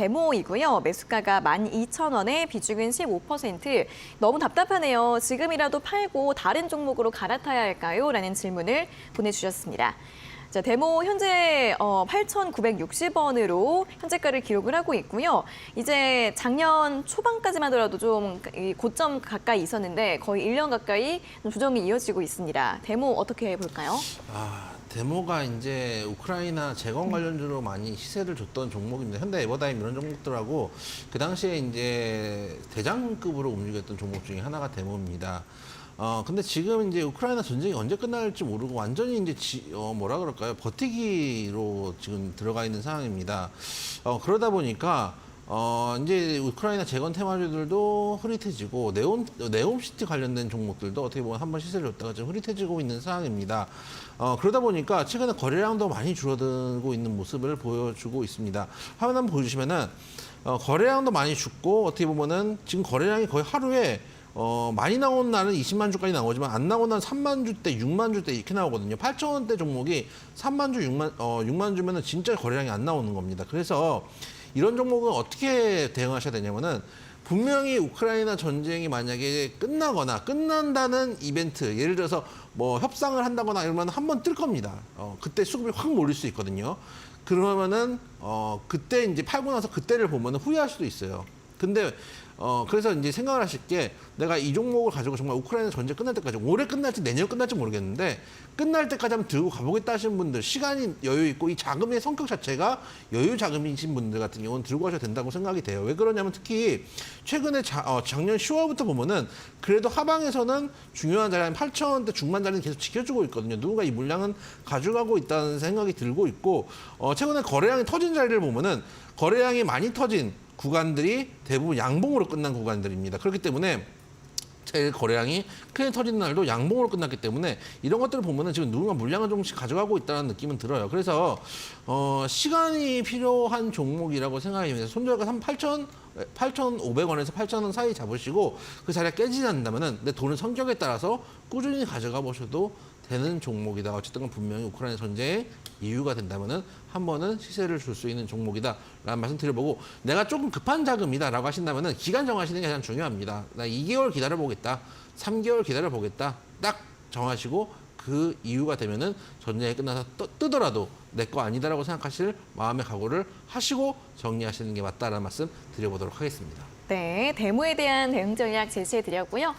데모이고요. 매수가가 12,000원에 비중은 15%. 너무 답답하네요. 지금이라도 팔고 다른 종목으로 갈아타야 할까요? 라는 질문을 보내주셨습니다. 자, 데모 현재 어, 8,960원으로 현재가를 기록을 하고 있고요. 이제 작년 초반까지만 하더라도 좀이 고점 가까이 있었는데 거의 1년 가까이 좀 조정이 이어지고 있습니다. 데모 어떻게 볼까요? 아, 데모가 이제 우크라이나 재건 관련주로 많이 시세를 줬던 종목입니다. 현대 에버다임 이런 종목들하고 그 당시에 이제 대장급으로 움직였던 종목 중에 하나가 데모입니다. 어, 근데 지금 이제 우크라이나 전쟁이 언제 끝날지 모르고 완전히 이제 지, 어, 뭐라 그럴까요? 버티기로 지금 들어가 있는 상황입니다. 어, 그러다 보니까 어, 이제 우크라이나 재건 테마주들도 흐릿해지고 네온 네옴시티 관련된 종목들도 어떻게 보면 한번 시세를 줬다가 좀 흐릿해지고 있는 상황입니다. 어, 그러다 보니까 최근에 거래량도 많이 줄어들고 있는 모습을 보여주고 있습니다. 화면 한번 보여주시면은 어, 거래량도 많이 죽고 어떻게 보면은 지금 거래량이 거의 하루에 어, 많이 나온 날은 20만 주까지 나오지만 안 나온 날은 3만 주대, 6만 주대 이렇게 나오거든요. 8천 원대 종목이 3만 주, 6만 어, 6만 주면은 진짜 거래량이 안 나오는 겁니다. 그래서 이런 종목은 어떻게 대응하셔야 되냐면은 분명히 우크라이나 전쟁이 만약에 끝나거나 끝난다는 이벤트 예를 들어서 뭐 협상을 한다거나 이러면 한 번 뜰 겁니다. 어, 그때 수급이 확 몰릴 수 있거든요. 그러면은 어, 그때 이제 팔고 나서 그때를 보면 후회할 수도 있어요. 근데 어 그래서 이제 생각을 하실 게 내가 이 종목을 가지고 정말 우크라이나 전쟁 끝날 때까지 올해 끝날지 내년 끝날지 모르겠는데 끝날 때까지 한번 들고 가보겠다 하시는 분들 시간이 여유 있고 이 자금의 성격 자체가 여유 자금이신 분들 같은 경우는 들고 가셔도 된다고 생각이 돼요. 왜 그러냐면 특히 최근에 자, 어, 작년 10월부터 보면은 그래도 하방에서는 중요한 자리 한 8천 원대 중반 자리는 계속 지켜주고 있거든요. 누군가 이 물량은 가져가고 있다는 생각이 들고 있고 어, 최근에 거래량이 터진 자리를 보면은 거래량이 많이 터진 구간들이 대부분 양봉으로 끝난 구간들입니다. 그렇기 때문에 제일 거래량이 크게 터지는 날도 양봉으로 끝났기 때문에 이런 것들을 보면은 지금 누군가 물량을 조금씩 가져가고 있다는 느낌은 들어요. 그래서 어, 시간이 필요한 종목이라고 생각이 됩니다. 손절가 3 8천 8,500원에서 8,000원 사이 잡으시고 그 자리가 깨지지 않는다면은 내 돈의 성격에 따라서 꾸준히 가져가 보셔도 되는 종목이다. 어쨌든 간 분명히 우크라이나 전쟁의 이유가 된다면은 한 번은 시세를 줄 수 있는 종목이다라는 말씀 드려보고 내가 조금 급한 자금이다라고 하신다면은 기간 정하시는 게 가장 중요합니다. 나 2개월 기다려 보겠다, 3개월 기다려 보겠다 딱 정하시고 그 이유가 되면은 전쟁이 끝나서 떠- 뜨더라도 내 거 아니다라고 생각하실 마음의 각오를 하시고 정리하시는 게 맞다라는 말씀 드려보도록 하겠습니다. 네, 데모에 대한 대응 전략 제시해 드렸고요.